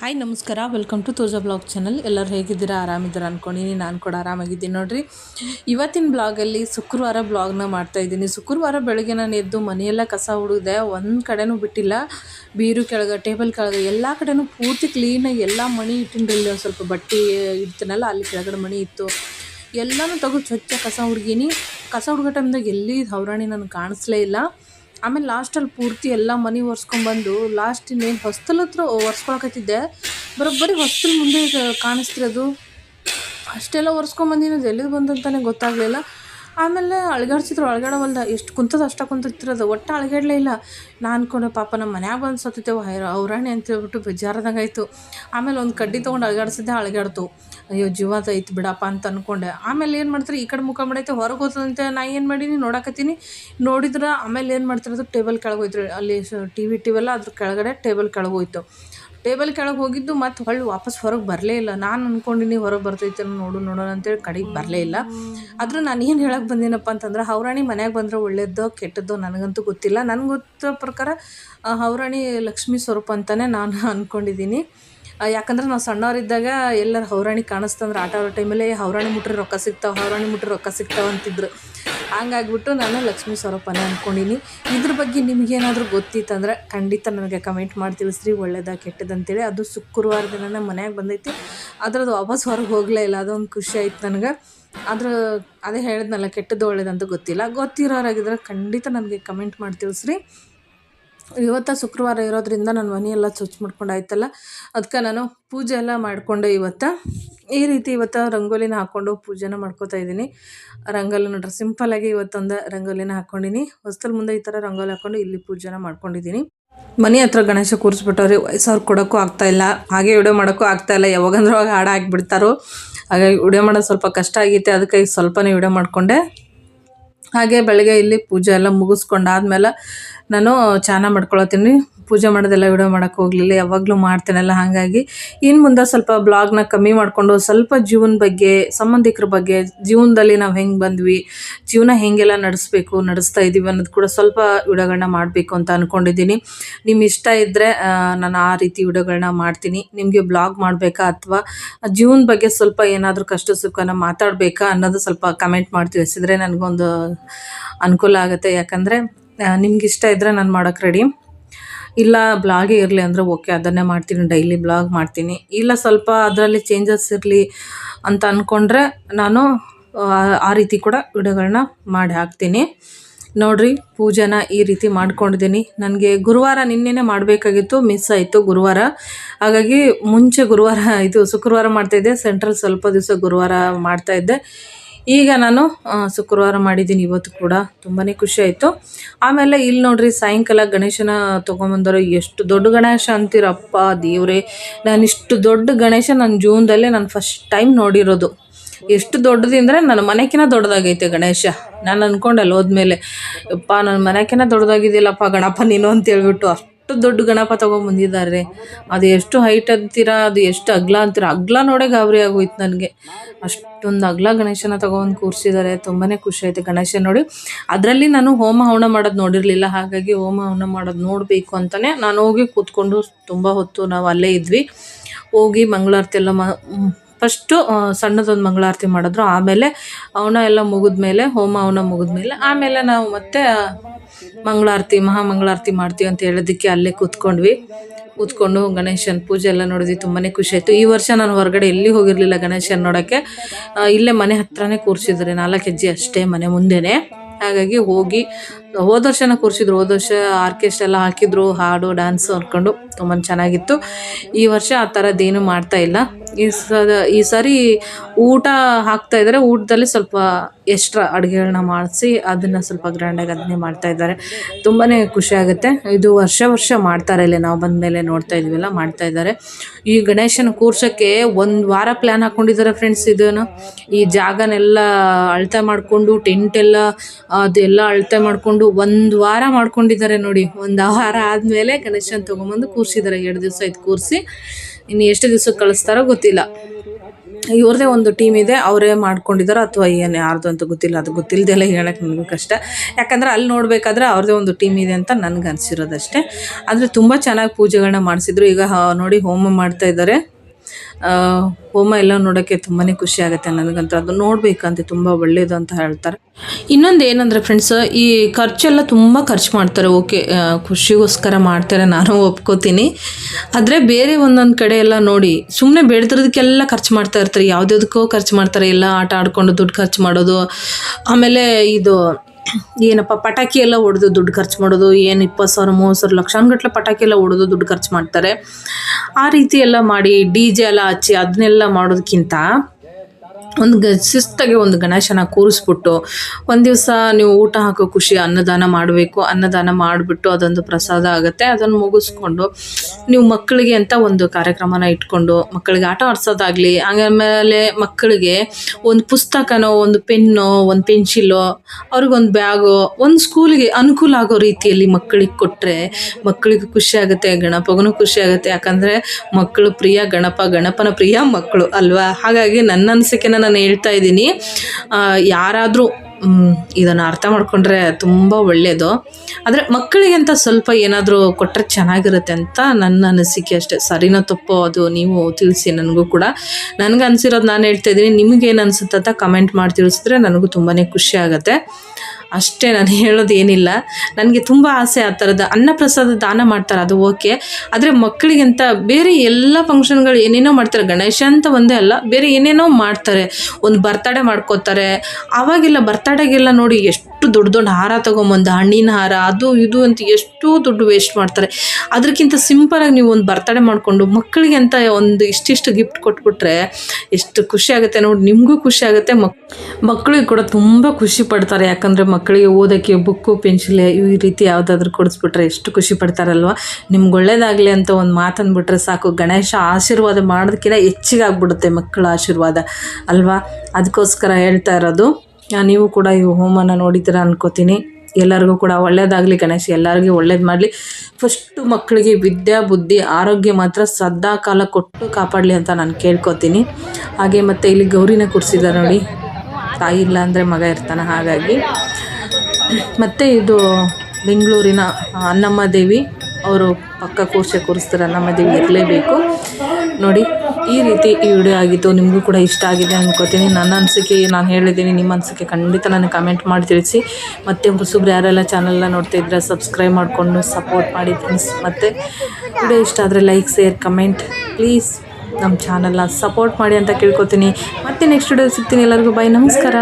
Hi, ನಮಸ್ಕಾರ. Welcome to ತೋಜಾ blog channel ಎಲ್ಲರೂ ಹೇಗಿದ್ದೀರಾ? ಆರಾಮಿದ್ದೀರಾ ಅಂದ್ಕೊಂಡಿನಿ ನಾನು ಕೂಡ ಆರಾಮಾಗಿದ್ದೀನಿ. ನೋಡಿರಿ, ಇವತ್ತಿನ ಬ್ಲಾಗಲ್ಲಿ ಶುಕ್ರವಾರ ಬ್ಲಾಗ್ನ ಮಾಡ್ತಾಯಿದ್ದೀನಿ ಶುಕ್ರವಾರ ಬೆಳಗ್ಗೆ ನಾನು ಎದ್ದು ಮನೆಯೆಲ್ಲ ಕಸ ಹುಡುಗಿದೆ ಒಂದು ಕಡೆನೂ ಬಿಟ್ಟಿಲ್ಲ. ಬೀರು ಕೆಳಗೆ, ಟೇಬಲ್ ಕೆಳಗೆ, ಎಲ್ಲ ಕಡೆನೂ ಪೂರ್ತಿ ಕ್ಲೀನಾಗಿ ಎಲ್ಲ ಮಣಿ ಇಟ್ಟಿನಲ್ಲಿ ಒಂದು ಸ್ವಲ್ಪ ಬಟ್ಟೆ ಇಡ್ತೀನಲ್ಲ, ಅಲ್ಲಿ ಕೆಳಗಡೆ ಮಣಿ ಇತ್ತು. ಎಲ್ಲನೂ ತೆಗೆದು ಸ್ವಚ್ಛ ಕಸ ಹುಡುಗೀನಿ ಕಸ ಹುಡುಗೋ ಟೈಮ್ದಾಗ ಎಲ್ಲಿ ಹೌರಾಣಿ ನನಗೆ ಕಾಣಿಸ್ಲೇ ಇಲ್ಲ. ಆಮೇಲೆ ಲಾಸ್ಟಲ್ಲಿ ಪೂರ್ತಿ ಎಲ್ಲ ಮನೆ ಒರೆಸ್ಕೊಂಬಂದು ಲಾಸ್ಟ್ ಇನ್ನೇನು ಹೊಸ್ತಲ್ ಹತ್ರ ಒರೆಸ್ಕೊಳಕತ್ತಿದ್ದೆ. ಬರೋಬ್ಬರಿ ಹೊಸ್ತಲ್ ಮುಂದೆ ಕಾಣಿಸ್ತಿರೋದು. ಅಷ್ಟೆಲ್ಲ ಒರೆಸ್ಕೊಂಬಂದಿನದು ಎಲ್ಲಿಗೆ ಬಂದಂತಲೇ ಗೊತ್ತಾಗಲಿಲ್ಲ. ಆಮೇಲೆ ಅಳ್ಗಾಡ್ಸಿದ್ರು, ಅಳ್ಗಾಡವಲ್ದ. ಎಷ್ಟು ಕುಂತದ, ಅಷ್ಟ ಕುಂತಿರೋದು ಒಟ್ಟು ಅಳ್ಗಾಡ್ಲೇ ಇಲ್ಲ. ನಾನು ಅನ್ಕೊಂಡೆ ಪಾಪ ನಮ್ಮ ಮನ್ಯಾಗ ಬಂದು ಸತ್ತೇವ ಹೈರ ಅವ್ರಾಣಿ ಅಂತ ಹೇಳ್ಬಿಟ್ಟು ಬೇಜಾರದಂಗೆ ಆಯಿತು. ಆಮೇಲೆ ಒಂದು ಕಡ್ಡಿ ತೊಗೊಂಡು ಅಳ್ಗಾಡ್ಸಿದ್ದೆ, ಅಳ್ಗಾಡ್ತು. ಅಯ್ಯೋ, ಜೀವ ಐತಿ ಬಿಡಪ್ಪ ಅಂತ ಅಂದ್ಕೊಂಡೆ ಆಮೇಲೆ ಏನು ಮಾಡ್ತಾರೆ? ಈ ಕಡೆ ಮುಖ ಮಾಡೈತೆ, ಹೊರಗೆ ಹೋತದಂತೆ ನಾ ಏನು ಮಾಡೀನಿ? ನೋಡಕತ್ತೀನಿ. ನೋಡಿದ್ರೆ ಆಮೇಲೆ ಏನು ಮಾಡ್ತಿರೋದು? ಟೇಬಲ್ ಕೆಳಗೆ ಹೋಯ್ತು. ಅಲ್ಲಿ ಟಿ ವಿ ಟಿವೆಲ್ಲ ಅದ್ರ ಕೆಳಗಡೆ ಟೇಬಲ್ ಕೆಳಗೆ ಹೋಯ್ತು. ಟೇಬಲ್ ಕೆಳಗೆ ಹೋಗಿದ್ದು ಮತ್ತು ಹೊಳ್ಳಿ ವಾಪಸ್ ಹೊರಗೆ ಬರಲೇ ಇಲ್ಲ. ನಾನು ಅಂದ್ಕೊಂಡಿನಿ ಹೊರಗೆ ಬರ್ತೈತೆ ನೋಡು, ನೋಡೋಣ ಅಂತೇಳಿ ಕಡೆಗೆ ಬರಲೇ ಇಲ್ಲ. ಆದರೂ ನಾನು ಏನು ಹೇಳಕ್ಕೆ ಬಂದೀನಪ್ಪ ಅಂತಂದ್ರೆ, ಹೌರಾಣಿ ಮನೆಗೆ ಬಂದ್ರೆ ಒಳ್ಳೇದೋ ಕೆಟ್ಟದ್ದೋ ನನಗಂತೂ ಗೊತ್ತಿಲ್ಲ. ನನಗೆ ಗೊತ್ತಿರೋ ಪ್ರಕಾರ ಹೌರಾಣಿ ಲಕ್ಷ್ಮೀ ಸ್ವರೂಪ ಅಂತಲೇ ನಾನು ಅಂದ್ಕೊಂಡಿದ್ದೀನಿ ಯಾಕಂದ್ರೆ ನಾವು ಸಣ್ಣವರಿದ್ದಾಗ ಎಲ್ಲರೂ ಹೌರಾಣಿ ಕಾಣಿಸ್ತಂದ್ರೆ, ಆಟ ಆಡೋ ಟೈಮಲ್ಲಿ ಹೌರಾಣಿ ಮುಟ್ರಿ ರೊಕ್ಕ ಸಿಗ್ತಾವೆ, ಹೌರಾಣಿ ಮುಟ್ರೆ ರೊಕ್ಕ ಸಿಗ್ತಾವೆ ಅಂತಿದ್ರು. ಹಂಗಾಗ್ಬಿಟ್ಟು ನಾನು ಲಕ್ಷ್ಮೀ ಸ್ವರೂಪನೇ ಅಂದ್ಕೊಂಡಿನಿ ಇದ್ರ ಬಗ್ಗೆ ನಿಮಗೇನಾದರೂ ಗೊತ್ತಿತ್ತಂದ್ರೆ ಖಂಡಿತ ನನಗೆ ಕಮೆಂಟ್ ಮಾಡಿ ತಿಳಿಸ್ರಿ, ಒಳ್ಳೇದಾ ಕೆಟ್ಟದಂತೇಳಿ. ಅದು ಶುಕ್ರವಾರ ದಿನನೇ ಮನೆಯಾಗ ಬಂದೈತಿ. ಅದ್ರದ್ದು ವಾಪಸ್ ಹೊರಗೆ ಹೋಗಲೇ ಇಲ್ಲ. ಅದೊಂದು ಖುಷಿ ಆಯ್ತು ನನಗೆ. ಆದ್ರೆ ಅದೇ ಹೇಳಿದ್ನಲ್ಲ, ಕೆಟ್ಟದ್ದು ಒಳ್ಳೇದಂತ ಗೊತ್ತಿಲ್ಲ. ಗೊತ್ತಿರೋರಾಗಿದ್ರೆ ಖಂಡಿತ ನನಗೆ ಕಮೆಂಟ್ ಮಾಡಿ ತಿಳಿಸ್ರಿ. ಇವತ್ತು ಶುಕ್ರವಾರ ಇರೋದ್ರಿಂದ ನನ್ನ ಮನೆಯೆಲ್ಲ ಸ್ವಚ್ಛ ಮಾಡ್ಕೊಂಡು ಆಯ್ತಲ್ಲ. ಅದಕ್ಕೆ ನಾನು ಪೂಜೆ ಎಲ್ಲ ಮಾಡಿಕೊಂಡೆ ಇವತ್ತು ಈ ರೀತಿ ಇವತ್ತು ರಂಗೋಲಿನ ಹಾಕ್ಕೊಂಡು ಪೂಜೆನ ಮಾಡ್ಕೋತಾ ಇದ್ದೀನಿ. ರಂಗೋಲಿ ನೋಡ್ರಿ ಸಿಂಪಲ್ಲಾಗಿ ಇವತ್ತೊಂದು ರಂಗೋಲಿನ ಹಾಕ್ಕೊಂಡಿನಿ ಹೊಸ್ತಲ್ ಮುಂದೆ ಈ ಥರ ರಂಗೋಲಿ ಹಾಕ್ಕೊಂಡು ಇಲ್ಲಿ ಪೂಜೆನ ಮಾಡ್ಕೊಂಡಿದ್ದೀನಿ. ಮನೆ ಹತ್ರ ಗಣೇಶ ಕೂರಿಸ್ಬಿಟ್ಟವ್ರಿ ವಯಸ್ಸವ್ರು ಕೊಡೋಕ್ಕೂ ಇಲ್ಲ. ಹಾಗೆ ವಿಡಿಯೋ ಮಾಡೋಕ್ಕೂ ಆಗ್ತಾಯಿಲ್ಲ ಯಾವಾಗಂದ್ರೆ ಅವಾಗ ಹಾಡು ಹಾಕ್ಬಿಡ್ತಾರೋ. ಹಾಗಾಗಿ ವಿಡಿಯೋ ಮಾಡೋದು ಸ್ವಲ್ಪ ಕಷ್ಟ ಆಗಿತ್ತು ಅದಕ್ಕೆ ಸ್ವಲ್ಪನೇ ವಿಡಿಯೋ ಮಾಡಿಕೊಂಡೆ. ಹಾಗೆ ಬೆಳಗ್ಗೆ ಇಲ್ಲಿ ಪೂಜೆ ಎಲ್ಲ ಮುಗಿಸ್ಕೊಂಡಾದ್ಮೇಲೆ ನಾನು ಚಾನ ಮಾಡ್ಕೊಳತ್ತೀನಿ. ಪೂಜೆ ಮಾಡೋದೆಲ್ಲ ವಿಡಿಯೋ ಮಾಡೋಕೆ ಹೋಗಲಿಲ್ಲ, ಯಾವಾಗಲೂ ಮಾಡ್ತೀನಲ್ಲ, ಹಾಗಾಗಿ ಇನ್ನು ಮುಂದೆ ಸ್ವಲ್ಪ ಬ್ಲಾಗ್ನ ಕಮ್ಮಿ ಮಾಡಿಕೊಂಡು ಸ್ವಲ್ಪ ಜೀವನ ಬಗ್ಗೆ, ಸಂಬಂಧಿಕರ ಬಗ್ಗೆ, ಜೀವನದಲ್ಲಿ ನಾವು ಹೆಂಗೆ ಬಂದ್ವಿ, ಜೀವನ ಹೇಗೆಲ್ಲ ನಡೆಸ್ಬೇಕು, ನಡೆಸ್ತಾ ಇದ್ದೀವಿ ಅನ್ನೋದು ಕೂಡ ಸ್ವಲ್ಪ ವಿಡಿಯೋಗಳನ್ನ ಮಾಡಬೇಕು ಅಂತ ಅಂದ್ಕೊಂಡಿದ್ದೀನಿ ನಿಮ್ಮ ಇಷ್ಟ ಇದ್ದರೆ ನಾನು ಆ ರೀತಿ ವಿಡಿಯೋಗಳನ್ನ ಮಾಡ್ತೀನಿ. ನಿಮಗೆ ಬ್ಲಾಗ್ ಮಾಡಬೇಕಾ ಅಥವಾ ಜೀವನ ಬಗ್ಗೆ ಸ್ವಲ್ಪ ಏನಾದರೂ ಕಷ್ಟ ಸುಖನ ಮಾತಾಡಬೇಕಾ ಅನ್ನೋದು ಸ್ವಲ್ಪ ಕಮೆಂಟ್ ಮಾಡಿ ತಿಳಿಸಿದ್ರೆ ನನಗೊಂದು ಅನುಕೂಲ ಆಗುತ್ತೆ. ಯಾಕಂದರೆ ನಿಮ್ಗೆ ಇಷ್ಟ ಇದ್ದರೆ ನಾನು ಮಾಡೋಕ್ಕೆ ರೆಡಿ ಇಲ್ಲ ಬ್ಲಾಗೇ ಇರಲಿ ಅಂದರೆ ಓಕೆ ಅದನ್ನೇ ಮಾಡ್ತೀನಿ ಡೈಲಿ ಬ್ಲಾಗ್ ಮಾಡ್ತೀನಿ. ಇಲ್ಲ ಸ್ವಲ್ಪ ಅದರಲ್ಲಿ ಚೇಂಜಸ್ ಇರಲಿ ಅಂತ ಅಂದ್ಕೊಂಡ್ರೆ ನಾನು ಆ, ರೀತಿ ಕೂಡ ವಿಡಿಯೋಗಳನ್ನ ಮಾಡಿ ಹಾಕ್ತೀನಿ. ನೋಡ್ರಿ ಪೂಜೆನ ಈ ರೀತಿ ಮಾಡ್ಕೊಂಡಿದ್ದೀನಿ. ನನಗೆ ಗುರುವಾರ ನಿನ್ನೆನೇ ಮಾಡಬೇಕಾಗಿತ್ತು ಮಿಸ್ ಆಯಿತು ಗುರುವಾರ. ಹಾಗಾಗಿ ಮುಂಚೆ ಗುರುವಾರ ಇದು ಶುಕ್ರವಾರ ಮಾಡ್ತಾಯಿದ್ದೆ ಸೆಂಟ್ರಲ್ ಸ್ವಲ್ಪ ದಿವಸ ಗುರುವಾರ ಮಾಡ್ತಾಯಿದ್ದೆ ಈಗ ನಾನು ಶುಕ್ರವಾರ ಮಾಡಿದ್ದೀನಿ ಇವತ್ತು ಕೂಡ. ತುಂಬಾ ಖುಷಿ ಆಯಿತು. ಆಮೇಲೆ ಇಲ್ಲಿ ನೋಡ್ರಿ, ಸಾಯಂಕಾಲ ಗಣೇಶನ ತೊಗೊಂಬಂದರು ಎಷ್ಟು ದೊಡ್ಡ ಗಣೇಶ ಅಂತೀರಪ್ಪ ದೇವ್ರೆ. ನಾನು ಇಷ್ಟು ದೊಡ್ಡ ಗಣೇಶ ನನ್ನ ಜೂನ್ದಲ್ಲೇ ನಾನು ಫಸ್ಟ್ ಟೈಮ್ ನೋಡಿರೋದು. ಎಷ್ಟು ದೊಡ್ಡದಿಂದರೆ ನನ್ನ ಮನೆಕಿನ ದೊಡ್ಡದಾಗೈತೆ ಗಣೇಶ. ನಾನು ಅಂದ್ಕೊಂಡೆ ಅಲ್ಲಿ ಹೋದ್ಮೇಲೆ ಅಪ್ಪ ನನ್ನ ಮನೆಕಿನ ದೊಡ್ಡದಾಗಿದೆಯಲ್ಲಪ್ಪ ಗಣಪ ನೀನು ಅಂತ ಹೇಳ್ಬಿಟ್ಟು ಅಷ್ಟು ದೊಡ್ಡ ಗಣಪ ತೊಗೊಂಬಂದಿದ್ದಾರೆ ಅದು ಎಷ್ಟು ಹೈಟ್ ಅಂತೀರಾ, ಅದು ಎಷ್ಟು ಅಗ್ಲ ಅಂತೀರಾ? ಅಗ್ಲ ನೋಡೇ ಗಾಬರಿ ಆಗೋಯ್ತು ನನಗೆ. ಅಷ್ಟೊಂದು ಅಗ್ಲ ಗಣೇಶನ ತೊಗೊಂಡು ಕೂರಿಸಿದ್ದಾರೆ ತುಂಬಾ ಖುಷಿ ಆಯಿತು ಗಣೇಶ ನೋಡಿ. ಅದರಲ್ಲಿ ನಾನು ಹೋಮ ಹವನ ಮಾಡೋದು ನೋಡಿರಲಿಲ್ಲ. ಹಾಗಾಗಿ ಹೋಮ ಹವನ ಮಾಡೋದು ನೋಡಬೇಕು ಅಂತಲೇ ನಾನು ಹೋಗಿ ಕೂತ್ಕೊಂಡು ತುಂಬ ಹೊತ್ತು ನಾವು ಅಲ್ಲೇ ಇದ್ವಿ. ಹೋಗಿ ಮಂಗಳಾರತಿ ಎಲ್ಲ ಮ ಫಸ್ಟು ಸಣ್ಣದೊಂದು ಮಂಗಳಾರತಿ ಮಾಡಿದ್ರು. ಆಮೇಲೆ ಅವನ ಎಲ್ಲ ಮುಗಿದ್ಮೇಲೆ, ಹೋಮ ಅವನ ಮುಗಿದ್ಮೇಲೆ, ಆಮೇಲೆ ನಾವು ಮತ್ತೆ ಮಂಗಳಾರತಿ, ಮಹಾಮಂಗಳಾರತಿ ಮಾಡ್ತೀವಿ ಅಂತ ಹೇಳೋದಕ್ಕೆ ಅಲ್ಲೇ ಕೂತ್ಕೊಂಡ್ವಿ. ಕೂತ್ಕೊಂಡು ಗಣೇಶನ ಪೂಜೆ ಎಲ್ಲ ನೋಡಿದ್ವಿ ತುಂಬಾ ಖುಷಿ ಆಯಿತು. ಈ ವರ್ಷ ನಾನು ಹೊರಗಡೆ ಎಲ್ಲಿ ಹೋಗಿರಲಿಲ್ಲ ಗಣೇಶನ ನೋಡೋಕ್ಕೆ. ಇಲ್ಲೇ ಮನೆ ಹತ್ರನೇ ಕೂರಿಸಿದ್ರೆ, ನಾಲ್ಕು ಹೆಜ್ಜೆ ಅಷ್ಟೇ ಮನೆ ಮುಂದೆನೇ. ಹಾಗಾಗಿ ಹೋಗಿ ಹೋದ ವರ್ಷನ ಕೂರಿಸಿದ್ರು, ಹೋದ ವರ್ಷ ಆರ್ಕೆಸ್ಟ್ರಾ ಎಲ್ಲ ಹಾಕಿದ್ರು, ಹಾಡು ಡ್ಯಾನ್ಸ್ ಅಂದ್ಕೊಂಡು ತುಂಬ ಚೆನ್ನಾಗಿತ್ತು. ಈ ವರ್ಷ ಆ ಥರದ್ದೇನು ಮಾಡ್ತಾ ಇಲ್ಲ. ಈ ಸದ, ಈ ಸಾರಿ ಊಟ ಹಾಕ್ತಾ ಇದ್ದಾರೆ ಊಟದಲ್ಲಿ ಸ್ವಲ್ಪ ಎಕ್ಸ್ಟ್ರಾ ಅಡುಗೆಗಳನ್ನ ಮಾಡಿಸಿ ಅದನ್ನು ಸ್ವಲ್ಪ ಗ್ರ್ಯಾಂಡಾಗಿ ಅದನ್ನೇ ಮಾಡ್ತಾ ಇದ್ದಾರೆ ತುಂಬಾ ಖುಷಿ ಆಗುತ್ತೆ. ಇದು ವರ್ಷ ವರ್ಷ ಮಾಡ್ತಾರೆ ಇಲ್ಲಿ ನಾವು ಬಂದ ಮೇಲೆ ನೋಡ್ತಾ ಇದ್ವಿಲ್ಲ ಮಾಡ್ತಾ ಇದ್ದಾರೆ ಈ ಗಣೇಶನ ಕೂರ್ಸೋಕ್ಕೆ ಒಂದು ವಾರ ಪ್ಲ್ಯಾನ್ ಹಾಕ್ಕೊಂಡಿದ್ದಾರೆ ಫ್ರೆಂಡ್ಸ್ ಇದನ್ನು. ಈ ಜಾಗನೆಲ್ಲ ಅಳತೆ ಮಾಡಿಕೊಂಡು ಟೆಂಟ್ ಎಲ್ಲ, ಅದೆಲ್ಲ ಅಳತೆ ಮಾಡಿಕೊಂಡು ಒಂದು ವಾರ ಮಾಡ್ಕೊಂಡಿದ್ದಾರೆ ನೋಡಿ. ಒಂದು ವಾರ ಆದಮೇಲೆ ಗಣೇಶನ ತಗೊಂಬಂದು ಕೂರಿಸಿದ್ದಾರೆ. ಎರಡು ದಿವಸ ಆಯ್ತು ಕೂರಿಸಿ. ಇನ್ನು ಎಷ್ಟು ದಿವ್ಸಕ್ಕೆ ಕಳಿಸ್ತಾರೋ ಗೊತ್ತಿಲ್ಲ. ಇವ್ರದೇ ಒಂದು ಟೀಮ್ ಇದೆ. ಅವರೇ ಮಾಡ್ಕೊಂಡಿದ್ದಾರೋ ಅಥವಾ ಏನು ಯಾರ್ದು ಅಂತ ಗೊತ್ತಿಲ್ಲ. ಅದು ಗೊತ್ತಿಲ್ಲದೆಲ್ಲ ಹೇಳಕ್ಕೆ ನನಗೂ ಕಷ್ಟ. ಯಾಕಂದರೆ ಅಲ್ಲಿ ನೋಡಬೇಕಾದ್ರೆ ಅವ್ರದೇ ಒಂದು ಟೀಮ್ ಇದೆ ಅಂತ ನನಗೆ ಅನಿಸಿರೋದಷ್ಟೇ. ಆದರೆ ತುಂಬ ಚೆನ್ನಾಗಿ ಪೂಜೆಗಳನ್ನ ಮಾಡಿಸಿದ್ರು. ಈಗ ನೋಡಿ ಹೋಮ ಮಾಡ್ತಾ ಇದ್ದಾರೆ. ಹೋಮ ಎಲ್ಲ ನೋಡೋಕ್ಕೆ ತುಂಬಾ ಖುಷಿ ಆಗುತ್ತೆ ನನಗಂತೂ. ಅದು ನೋಡಬೇಕಂತೆ, ತುಂಬ ಒಳ್ಳೇದು ಅಂತ ಹೇಳ್ತಾರೆ. ಇನ್ನೊಂದು ಏನಂದರೆ ಫ್ರೆಂಡ್ಸ್ ಈ ಖರ್ಚೆಲ್ಲ ತುಂಬ ಖರ್ಚು ಮಾಡ್ತಾರೆ. ಓಕೆ ಖುಷಿಗೋಸ್ಕರ ಮಾಡ್ತಾರೆ, ನಾನು ಒಪ್ಕೋತೀನಿ. ಆದರೆ ಬೇರೆ ಒಂದೊಂದು ಕಡೆ ಎಲ್ಲ ನೋಡಿ ಸುಮ್ಮನೆ ಬೆಳೆದಿರೋದಕ್ಕೆಲ್ಲ ಖರ್ಚು ಮಾಡ್ತಾ ಇರ್ತಾರೆ. ಯಾವುದ್ಯಾವುದಕ್ಕೋ ಖರ್ಚು ಮಾಡ್ತಾರೆ. ಎಲ್ಲ ಆಟ ಆಡ್ಕೊಂಡು ದುಡ್ಡು ಖರ್ಚು ಮಾಡೋದು, ಆಮೇಲೆ ಇದು ಏನಪ್ಪ, ಪಟಾಕಿ ಎಲ್ಲ ಹೊಡೆದು ದುಡ್ಡು ಖರ್ಚು ಮಾಡೋದು, ಏನು ಇಪ್ಪತ್ತು ಸಾವಿರ, ಮೂವತ್ತು ಸಾವಿರ ಲಕ್ಷಾನುಗಟ್ಟಲೆ ಪಟಾಕಿ ಎಲ್ಲ ಹೊಡೆದು ದುಡ್ಡು ಖರ್ಚು ಮಾಡ್ತಾರೆ. ಆ ರೀತಿ ಎಲ್ಲ ಮಾಡಿ, ಡಿ ಜೆ ಎಲ್ಲ ಹಚ್ಚಿ ಅದನ್ನೆಲ್ಲ ಮಾಡೋದಕ್ಕಿಂತ ಒಂದು ಗ, ಶಿಸ್ತಾಗಿ ಒಂದು ಗಣೇಶನ ಕೂರಿಸ್ಬಿಟ್ಟು ಒಂದು ದಿವಸ ನೀವು ಊಟ ಹಾಕೋ ಖುಷಿ ಅನ್ನದಾನ ಮಾಡಬೇಕು, ಅನ್ನದಾನ ಮಾಡಿಬಿಟ್ಟು ಅದೊಂದು ಪ್ರಸಾದ ಆಗುತ್ತೆ. ಅದನ್ನು ಮುಗಿಸ್ಕೊಂಡು ನೀವು ಮಕ್ಕಳಿಗೆ ಅಂತ ಒಂದು ಕಾರ್ಯಕ್ರಮನ ಇಟ್ಕೊಂಡು ಮಕ್ಕಳಿಗೆ ಆಟ ಆಡ್ಸೋದಾಗಲಿ, ಆಮೇಲೆ ಮಕ್ಕಳಿಗೆ ಒಂದು ಪುಸ್ತಕನೋ, ಒಂದು ಪೆನ್ನೋ, ಒಂದು ಪೆನ್ಸಿಲೋ, ಅವ್ರಿಗೊಂದು ಬ್ಯಾಗೋ, ಒಂದು ಸ್ಕೂಲಿಗೆ ಅನುಕೂಲ ಆಗೋ ರೀತಿಯಲ್ಲಿ ಮಕ್ಕಳಿಗೆ ಕೊಟ್ಟರೆ ಮಕ್ಕಳಿಗೆ ಖುಷಿ ಆಗುತ್ತೆ ಗಣಪಗೂ ಖುಷಿ ಆಗುತ್ತೆ. ಯಾಕಂದರೆ ಮಕ್ಕಳು ಪ್ರಿಯ ಗಣಪ, ಗಣಪನ ಪ್ರಿಯ ಮಕ್ಕಳು ಅಲ್ವಾ? ಹಾಗಾಗಿ ನನ್ನ ಅನಿಸಿಕೆನ ನಾನು ಹೇಳ್ತಾ ಇದ್ದೀನಿ. ಯಾರಾದರೂ ಇದನ್ನು ಅರ್ಥ ಮಾಡ್ಕೊಂಡ್ರೆ ತುಂಬ ಒಳ್ಳೆಯದು ಆದರೆ ಮಕ್ಕಳಿಗೆ ಅಂತ ಸ್ವಲ್ಪ ಏನಾದರೂ ಕೊಟ್ಟರೆ ಚೆನ್ನಾಗಿರುತ್ತೆ ಅಂತ ನನ್ನ ಅನಿಸಿಕೆ ಅಷ್ಟೇ. ಸರಿನೋ ತಪ್ಪೋ ಅದು ನೀವು ತಿಳಿಸಿ ನನಗೂ ಕೂಡ. ನನಗೆ ಅನಿಸಿರೋದು ನಾನು ಹೇಳ್ತಾ ಇದ್ದೀನಿ. ನಿಮಗೇನು ಅನಿಸುತ್ತೆ ಅಂತ ಕಮೆಂಟ್ ಮಾಡಿ ತಿಳಿಸಿದ್ರೆ ನನಗೂ ತುಂಬಾ ಖುಷಿ ಆಗುತ್ತೆ. ಅಷ್ಟೇ ನಾನು ಹೇಳೋದು ಏನಿಲ್ಲ. ನನಗೆ ತುಂಬ ಆಸೆ ಆ ಥರದ ಅನ್ನಪ್ರಸಾದ ದಾನ ಮಾಡ್ತಾರೆ, ಅದು ಓಕೆ. ಆದರೆ ಮಕ್ಕಳಿಗಿಂತ ಬೇರೆ ಎಲ್ಲ ಫಂಕ್ಷನ್ಗಳು ಏನೇನೋ ಮಾಡ್ತಾರೆ. ಗಣೇಶ ಅಂತ ಒಂದೇ ಅಲ್ಲ, ಬೇರೆ ಏನೇನೋ ಮಾಡ್ತಾರೆ. ಒಂದು ಬರ್ತಡೇ ಮಾಡ್ಕೋತಾರೆ. ಆವಾಗೆಲ್ಲ ಬರ್ತಡೇಗೆಲ್ಲ ನೋಡಿ ಎಷ್ಟು ದೊಡ್ಡ ದೊಡ್ಡ ಹಾರ ತೊಗೊಂಬಂದು, ಹಣ್ಣಿನ ಹಾರ, ಅದು ಇದು ಅಂತ ಎಷ್ಟು ದುಡ್ಡು ವೇಸ್ಟ್ ಮಾಡ್ತಾರೆ. ಅದಕ್ಕಿಂತ ಸಿಂಪಲಾಗಿ ನೀವು ಒಂದು ಬರ್ತಡೆ ಮಾಡಿಕೊಂಡು ಮಕ್ಕಳಿಗೆ ಅಂತ ಒಂದು ಇಷ್ಟಿಷ್ಟು ಗಿಫ್ಟ್ ಕೊಟ್ಬಿಟ್ರೆ ಎಷ್ಟು ಖುಷಿ ಆಗುತ್ತೆ ನೋಡಿ, ನಿಮಗೂ ಖುಷಿ ಆಗುತ್ತೆ. ಮಕ್ ಮಕ್ಕಳಿಗೆ ಕೂಡ ತುಂಬ ಖುಷಿ ಪಡ್ತಾರೆ. ಯಾಕಂದರೆ ಮಕ್ಕಳಿಗೆ ಓದೋಕ್ಕೆ ಬುಕ್ಕು ಪೆನ್ಸಿಲ್ ಈ ರೀತಿ ಯಾವುದಾದ್ರೂ ಕೊಡಿಸ್ಬಿಟ್ರೆ ಎಷ್ಟು ಖುಷಿ ಪಡ್ತಾರಲ್ವ? ನಿಮ್ಗೆ ಒಳ್ಳೇದಾಗಲಿ ಅಂತ ಒಂದು ಮಾತನ್ಬಿಟ್ರೆ ಸಾಕು. ಗಣೇಶ ಆಶೀರ್ವಾದ ಮಾಡೋದಕ್ಕಿಂತ ಹೆಚ್ಚಿಗೆ ಆಗ್ಬಿಡುತ್ತೆ ಮಕ್ಕಳ ಆಶೀರ್ವಾದ. ಅಲ್ವಾ? ಅದಕ್ಕೋಸ್ಕರ ಹೇಳ್ತಾ ಇರೋದು. ನೀವು ಕೂಡ ಈ ಹೋಮನ ನೋಡಿದ್ದೀರ ಅನ್ಕೋತೀನಿ. ಎಲ್ಲರಿಗೂ ಕೂಡ ಒಳ್ಳೇದಾಗಲಿ ಗಣೇಶ, ಎಲ್ಲರಿಗೂ ಒಳ್ಳೇದು ಮಾಡಲಿ. ಫಸ್ಟು ಮಕ್ಕಳಿಗೆ ವಿದ್ಯಾ, ಬುದ್ಧಿ, ಆರೋಗ್ಯ ಮಾತ್ರ ಸದಾ ಕಾಲ ಕೊಟ್ಟು ಕಾಪಾಡಲಿ ಅಂತ ನಾನು ಕೇಳ್ಕೊತೀನಿ. ಹಾಗೆ ಮತ್ತು ಇಲ್ಲಿ ಗೌರಿನ ಕೂರಿಸಿದ್ದಾರೆ ನೋಡಿ. ತಾಯಿ ಇಲ್ಲ ಅಂದರೆ ಮಗ ಇರ್ತಾನೆ ಹಾಗಾಗಿ. ಮತ್ತು ಇದು ಬೆಂಗಳೂರಿನ ಅನ್ನಮ್ಮ ದೇವಿ, ಅವರು ಪಕ್ಕ ಕೂರ್ಸೆ ಕೂರಿಸ್ತಾರೆ ಅನ್ನಮ್ಮ ದೇವಿ ಇರಲೇಬೇಕು. ನೋಡಿ, ಈ ರೀತಿ ಈ ವಿಡಿಯೋ ಆಗಿತ್ತು, ನಿಮಗೂ ಕೂಡ ಇಷ್ಟ ಆಗಿದೆ ಅಂದ್ಕೋತೀನಿ ನನ್ನ ಅನಿಸಿಕೆ, ನಾನು ಹೇಳಿದ್ದೀನಿ, ನಿಮ್ಮ ಅನಿಸಿಕೆ ಖಂಡಿತ ನನಗೆ ಕಮೆಂಟ್ ಮಾಡಿ ತಿಳಿಸಿ. ಮತ್ತು ಹೊಸಬ್ರು ಯಾರೆಲ್ಲ ಚಾನಲ್ನ ನೋಡ್ತಾ ಇದ್ರೆ ಸಬ್ಸ್ಕ್ರೈಬ್ ಮಾಡಿಕೊಂಡು ಸಪೋರ್ಟ್ ಮಾಡಿ ಫ್ರೆಂಡ್ಸ್ ಮತ್ತು ವಿಡಿಯೋ ಇಷ್ಟ ಆದರೆ ಲೈಕ್ ಶೇರ್ ಕಮೆಂಟ್ ಪ್ಲೀಸ್ ನಮ್ಮ ಚಾನಲ್ನ ಸಪೋರ್ಟ್ ಮಾಡಿ ಅಂತ ಕೇಳ್ಕೊತೀನಿ. ಮತ್ತೆ ನೆಕ್ಸ್ಟ್ ವಿಡಿಯೋ ಸಿಗ್ತೀನಿ ಎಲ್ಲರಿಗೂ. ಬಾಯ್ ನಮಸ್ಕಾರ.